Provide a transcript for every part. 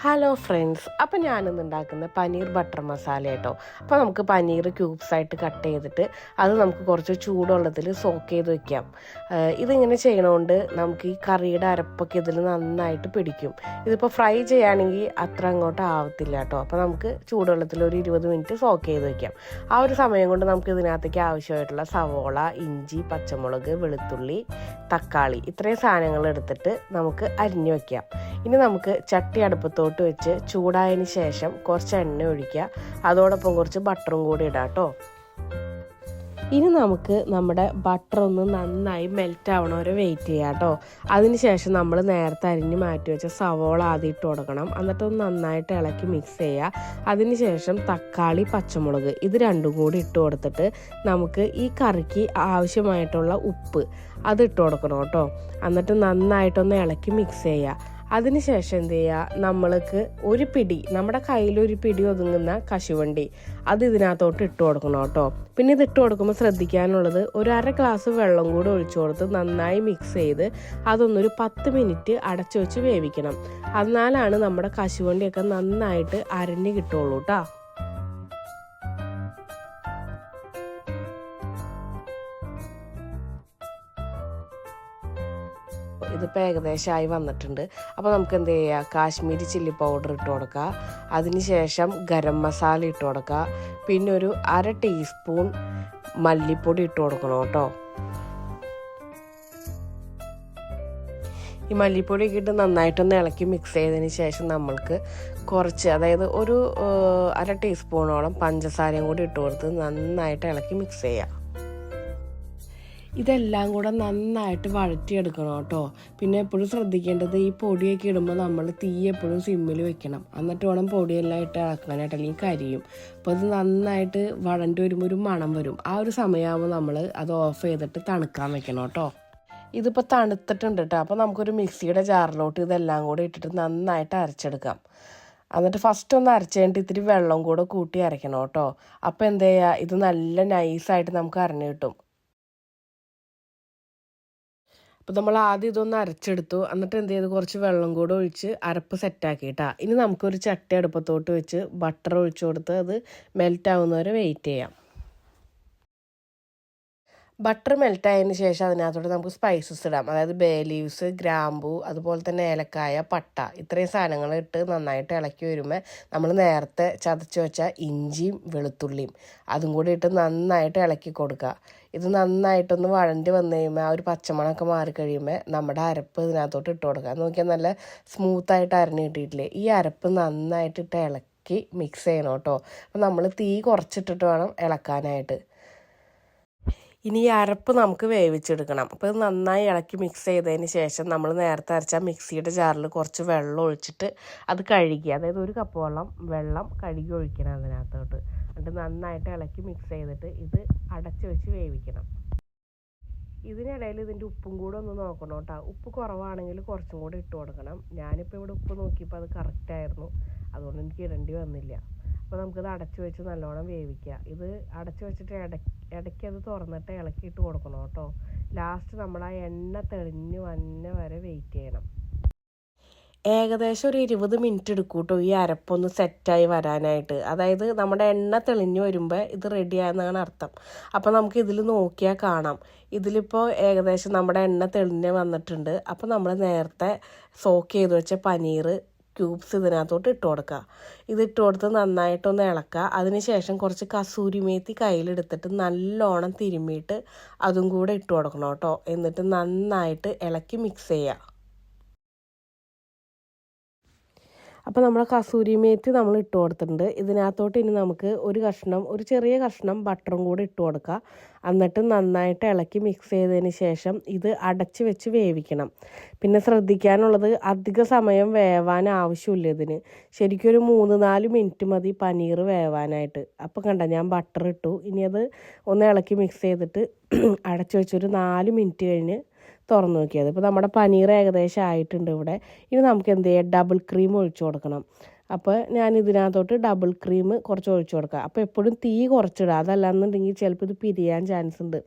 Hello friends അപ്പം ഞാനിന്ന് ഉണ്ടാക്കുന്ന പനീർ ബട്ടർ മസാല കേട്ടോ അപ്പോൾ നമുക്ക് പനീർ ക്യൂബ്സ് ആയിട്ട് കട്ട് ചെയ്തിട്ട് അത് നമുക്ക് കുറച്ച് ചൂടുവെള്ളത്തിൽ സോക്ക് ചെയ്ത് വെക്കാം. ഇതിങ്ങനെ ചെയ്യണോണ്ട് നമുക്ക് ഈ കറിയുടെ അരപ്പൊക്കെ ഇതിൽ നന്നായിട്ട് പിടിക്കും. ഇതിപ്പോൾ ഫ്രൈ ചെയ്യുകയാണെങ്കിൽ അത്ര അങ്ങോട്ട് ആവത്തില്ല കേട്ടോ അപ്പോൾ നമുക്ക് ചൂടുവെള്ളത്തിൽ ഒരു ഇരുപത് മിനിറ്റ് സോക്ക് ചെയ്ത് വെക്കാം. ആ ഒരു സമയം കൊണ്ട് നമുക്ക് ഇതിനകത്തേക്ക് ആവശ്യമായിട്ടുള്ള സവോള ഇഞ്ചി പച്ചമുളക് വെളുത്തുള്ളി തക്കാളി ഇത്രയും സാധനങ്ങൾ എടുത്തിട്ട് നമുക്ക് അരിഞ്ഞു വെക്കാം. ഇനി നമുക്ക് ചട്ടി അടുപ്പത്തോട്ട് വെച്ച് ചൂടായതിന് ശേഷം കുറച്ച് എണ്ണ ഒഴിക്കുക. അതോടൊപ്പം കുറച്ച് ബട്ടറും കൂടി ഇടാം കേട്ടോ. ഇനി നമുക്ക് നമ്മുടെ ബട്ടർ ഒന്ന് നന്നായി മെൽറ്റ് ആവണ വരെ വെയിറ്റ് ചെയ്യാം കേട്ടോ. അതിനുശേഷം നമ്മൾ നേരത്തെ അരിഞ്ഞ് മാറ്റി വെച്ച സവോള ആദ്യം ഇട്ട് കൊടുക്കണം. എന്നിട്ട് ഒന്ന് നന്നായിട്ട് ഇളക്കി മിക്സ് ചെയ്യുക. അതിനുശേഷം തക്കാളി പച്ചമുളക് ഇത് രണ്ടും കൂടി ഇട്ട് കൊടുത്തിട്ട് നമുക്ക് ഈ കറിക്ക് ആവശ്യമായിട്ടുള്ള ഉപ്പ് അത് ഇട്ട് കൊടുക്കണം കേട്ടോ. എന്നിട്ട് നന്നായിട്ടൊന്ന് ഇളക്കി മിക്സ് ചെയ്യുക. അതിനുശേഷം എന്ത് ചെയ്യുക നമ്മൾക്ക് ഒരു പിടി നമ്മുടെ കയ്യിൽ ഒരു പിടി ഒതുങ്ങുന്ന കശുവണ്ടി അത് ഇതിനകത്തോട്ട് ഇട്ട് കൊടുക്കണം കേട്ടോ. പിന്നെ ഇത് ഇട്ട് കൊടുക്കുമ്പോൾ ശ്രദ്ധിക്കാനുള്ളത് ഒരു അര ഗ്ലാസ് വെള്ളം കൂടി ഒഴിച്ചു കൊടുത്ത് നന്നായി മിക്സ് ചെയ്ത് അതൊന്നൊരു പത്ത് മിനിറ്റ് അടച്ചു വെച്ച് വേവിക്കണം. എന്നാലാണ് നമ്മുടെ കശുവണ്ടിയൊക്കെ നന്നായിട്ട് അരഞ്ഞ് കിട്ടുള്ളൂ കേട്ടോ ഇതിപ്പോൾ ഏകദേശമായി വന്നിട്ടുണ്ട്. അപ്പോൾ നമുക്ക് എന്ത് ചെയ്യുക കാശ്മീരി ചില്ലി പൗഡർ ഇട്ട് കൊടുക്കുക അതിനുശേഷം ഗരം മസാല ഇട്ട് കൊടുക്കുക പിന്നെ ഒരു അര ടീസ്പൂൺ മല്ലിപ്പൊടി ഇട്ട് കൊടുക്കണം കേട്ടോ. ഈ മല്ലിപ്പൊടി ഇട്ട് നന്നായിട്ടൊന്ന് ഇളക്കി മിക്സ് ചെയ്തതിന് ശേഷം നമ്മൾക്ക് കുറച്ച് അതായത് ഒരു അര ടീസ്പൂണോളം പഞ്ചസാരയും കൂടി ഇട്ട് കൊടുത്ത് നന്നായിട്ട് ഇളക്കി മിക്സ് ചെയ്യുക ഇതെല്ലാം കൂടെ നന്നായിട്ട് വഴറ്റിയെടുക്കണം കേട്ടോ. പിന്നെ എപ്പോഴും ശ്രദ്ധിക്കേണ്ടത് ഈ പൊടിയൊക്കെ ഇടുമ്പോൾ നമ്മൾ തീ എപ്പോഴും സിമ്മിൽ വെക്കണം. എന്നിട്ട് വേണം പൊടിയെല്ലാം ഇട്ട് ഇളക്കാനായിട്ട് അല്ലെങ്കിൽ കരിയും. അപ്പോൾ ഇത് നന്നായിട്ട് വഴണ്ടി വരുമ്പോൾ ഒരു മണം വരും. ആ ഒരു സമയമാകുമ്പോൾ നമ്മൾ അത് ഓഫ് ചെയ്തിട്ട് തണുക്കാൻ വെക്കണം കേട്ടോ. ഇതിപ്പോൾ തണുത്തിട്ടുണ്ട് കേട്ടോ. അപ്പോൾ നമുക്കൊരു മിക്സിയുടെ ജാറിലോട്ട് ഇതെല്ലാം കൂടെ ഇട്ടിട്ട് നന്നായിട്ട് അരച്ചെടുക്കാം. എന്നിട്ട് ഫസ്റ്റ് ഒന്ന് അരച്ചേണ്ടി ഇത്തിരി വെള്ളം കൂടെ കൂട്ടി അരയ്ക്കണം കേട്ടോ. അപ്പോൾ എന്ത് ചെയ്യുക ഇത് നല്ല നൈസായിട്ട് നമുക്ക് അരഞ്ഞു കിട്ടും. അപ്പോൾ നമ്മൾ ആദ്യം ഇതൊന്ന് അരച്ചെടുത്തു. എന്നിട്ട് എന്ത് ചെയ്തു? കുറച്ച് വെള്ളം കൂടെ ഒഴിച്ച് അരപ്പ് സെറ്റാക്കിയിട്ടാ ഇനി നമുക്കൊരു ചട്ടി അടുപ്പത്തോട്ട് വെച്ച് ബട്ടർ ഒഴിച്ചു കൊടുത്ത് അത് മെൽറ്റ് ആവുന്നവരെ വെയിറ്റ് ചെയ്യാം. ബട്ടർ മെൽറ്റ് ആയതിനു ശേഷം അതിനകത്തോട്ട് നമുക്ക് സ്പൈസസ് ഇടാം. അതായത് ബേ ലീവ്സ് ഗ്രാമ്പു അതുപോലെ തന്നെ ഏലക്കായ പട്ട ഇത്രയും സാധനങ്ങൾ ഇട്ട് നന്നായിട്ട് ഇളക്കി വരുമ്പോൾ നമ്മൾ നേരത്തെ ചതച്ച് വെച്ച ഇഞ്ചിയും വെളുത്തുള്ളിയും അതും കൂടി ഇട്ട് നന്നായിട്ട് ഇളക്കി കൊടുക്കുക. ഇത് നന്നായിട്ടൊന്ന് വഴണ്ടി വന്നു കഴിയുമ്പോൾ ആ ഒരു പച്ചമണമൊക്കെ മാറി കഴിയുമ്പോൾ നമ്മുടെ അരപ്പ് ഇതിനകത്തോട്ട് ഇട്ട് കൊടുക്കുക. നോക്കിയാൽ നല്ല സ്മൂത്തായിട്ട് അരഞ്ഞ് കിട്ടിയിട്ടില്ലേ? ഈ അരപ്പ് നന്നായിട്ട് ഇട്ട് ഇളക്കി മിക്സ് ചെയ്യണം കേട്ടോ. അപ്പം നമ്മൾ തീ കുറച്ചിട്ടിട്ട് വേണം ഇളക്കാനായിട്ട്. ഇനി ഈ അരപ്പ് നമുക്ക് വേവിച്ചെടുക്കണം. അപ്പോൾ ഇത് നന്നായി ഇളക്കി മിക്സ് ചെയ്തതിന് ശേഷം നമ്മൾ നേരത്തെ അരച്ച മിക്സിയുടെ ജാറിൽ കുറച്ച് വെള്ളം ഒഴിച്ചിട്ട് അത് കഴുകി അതായത് ഒരു കപ്പ് വെള്ളം വെള്ളം കഴുകി ഒഴിക്കണം അതിനകത്തോട്ട്. എന്നിട്ട് നന്നായിട്ട് ഇളക്കി മിക്സ് ചെയ്തിട്ട് ഇത് അടച്ച് വെച്ച് വേവിക്കണം. ഇതിനിടയിൽ ഇതിന്റെ ഉപ്പും കൂടെ ഒന്ന് നോക്കണം കേട്ടോ. ഉപ്പ് കുറവാണെങ്കിൽ കുറച്ചും കൂടെ ഇട്ട് കൊടുക്കണം. ഞാനിപ്പോൾ ഇവിടെ ഉപ്പ് നോക്കിയപ്പോൾ അത് കറക്റ്റായിരുന്നു അതുകൊണ്ട് എനിക്ക് ഇടേണ്ടി വന്നില്ല. അപ്പോൾ നമുക്കിത് അടച്ചു വെച്ച് നല്ലോണം വേവിക്കുക ഇത് അടച്ചു വെച്ചിട്ട് ഇട ഇടയ്ക്ക് അത് തുറന്നിട്ട് ഇളക്കിയിട്ട് കൊടുക്കണം കേട്ടോ. ലാസ്റ്റ് നമ്മൾ ആ എണ്ണ തെളിഞ്ഞ് വന്ന വരെ വെയിറ്റ് ചെയ്യണം. ഏകദേശം ഒരു ഇരുപത് മിനിറ്റ് എടുക്കും കേട്ടോ ഈ അരപ്പൊന്ന് സെറ്റായി വരാനായിട്ട്. അതായത് നമ്മുടെ എണ്ണ തെളിഞ്ഞു വരുമ്പോൾ ഇത് റെഡി ആയെന്നാണ് അർത്ഥം. അപ്പോൾ നമുക്ക് ഇതിൽ നോക്കിയാൽ കാണാം. ഇതിലിപ്പോൾ ഏകദേശം നമ്മുടെ എണ്ണ തെളിഞ്ഞ് വന്നിട്ടുണ്ട്. അപ്പോൾ നമ്മൾ നേരത്തെ സോക്ക് ചെയ്ത് വെച്ച പനീർ ക്യൂബ്സ് ഇതിനകത്തോട്ട് ഇട്ട് കൊടുക്കുക ഇത് ഇട്ട് കൊടുത്ത് നന്നായിട്ടൊന്ന് ഇളക്കുക അതിനുശേഷം കുറച്ച് കസൂരി മേത്തി കയ്യിലെടുത്തിട്ട് നല്ലോണം തിരുമ്മിയിട്ട് അതും കൂടെ ഇട്ട് കൊടുക്കണം കേട്ടോ. എന്നിട്ട് നന്നായിട്ട് ഇളക്കി മിക്സ് ചെയ്യുക. അപ്പോൾ നമ്മൾ കസൂരി മേത്തി നമ്മൾ ഇട്ട് കൊടുത്തിട്ടുണ്ട്. ഇതിനകത്തോട്ട് ഇനി നമുക്ക് ഒരു കഷ്ണം ഒരു ചെറിയ കഷ്ണം ബട്ടറും കൂടി ഇട്ട് കൊടുക്കുക. എന്നിട്ട് നന്നായിട്ട് ഇളക്കി മിക്സ് ചെയ്തതിന് ശേഷം ഇത് അടച്ച് വെച്ച് വേവിക്കണം. പിന്നെ ശ്രദ്ധിക്കാനുള്ളത് അധിക സമയം വേവാൻ ആവശ്യമില്ല ഇതിന്. ശരിക്കും ഒരു മൂന്ന് നാല് മിനിറ്റ് മതി പനീർ വേവാനായിട്ട്. അപ്പോൾ കണ്ട ഞാൻ ബട്ടർ ഇട്ടു. ഇനി അത് ഒന്ന് ഇളക്കി മിക്സ് ചെയ്തിട്ട് അടച്ച് വെച്ചൊരു നാല് മിനിറ്റ് കഴിഞ്ഞ് തുറന്നു നോക്കിയത്. ഇപ്പോൾ നമ്മുടെ പനീർ ഏകദേശം ആയിട്ടുണ്ട് ഇവിടെ. ഇനി നമുക്ക് എന്ത് ചെയ്യാം? ഡബിൾ ക്രീം ഒഴിച്ചു കൊടുക്കണം. അപ്പോൾ ഞാൻ ഇതിനകത്തോട്ട് ഡബിൾ ക്രീം കുറച്ച് ഒഴിച്ചു കൊടുക്കുക. അപ്പോൾ എപ്പോഴും തീ കുറച്ചിടുക. അതല്ലാന്നുണ്ടെങ്കിൽ ചിലപ്പോൾ ഇത് പിരിയാൻ ചാൻസ് ഉണ്ട്.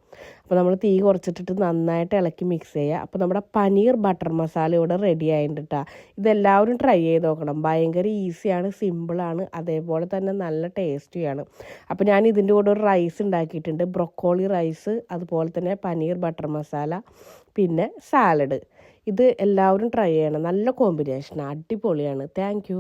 അപ്പോൾ നമ്മൾ തീ കുറച്ചിട്ടിട്ട് നന്നായിട്ട് ഇളക്കി മിക്സ് ചെയ്യുക. അപ്പോൾ നമ്മുടെ പനീർ ബട്ടർ മസാല ഇവിടെ റെഡി ആയിട്ടാ ഇതെല്ലാവരും ട്രൈ ചെയ്ത് നോക്കണം. ഭയങ്കര ഈസിയാണ് സിമ്പിളാണ് അതേപോലെ തന്നെ നല്ല ടേസ്റ്റിയാണ് അപ്പോൾ ഞാൻ ഇതിന്റെ കൂടെ ഒരു റൈസ് ഉണ്ടാക്കിയിട്ടുണ്ട്. ബ്രൊക്കോളി റൈസ് അതുപോലെ തന്നെ പനീർ ബട്ടർ മസാല പിന്നെ സാലഡ് ഇത് എല്ലാവരും ട്രൈ ചെയ്യണം. നല്ല കോമ്പിനേഷനാണ് അടിപൊളിയാണ്. താങ്ക്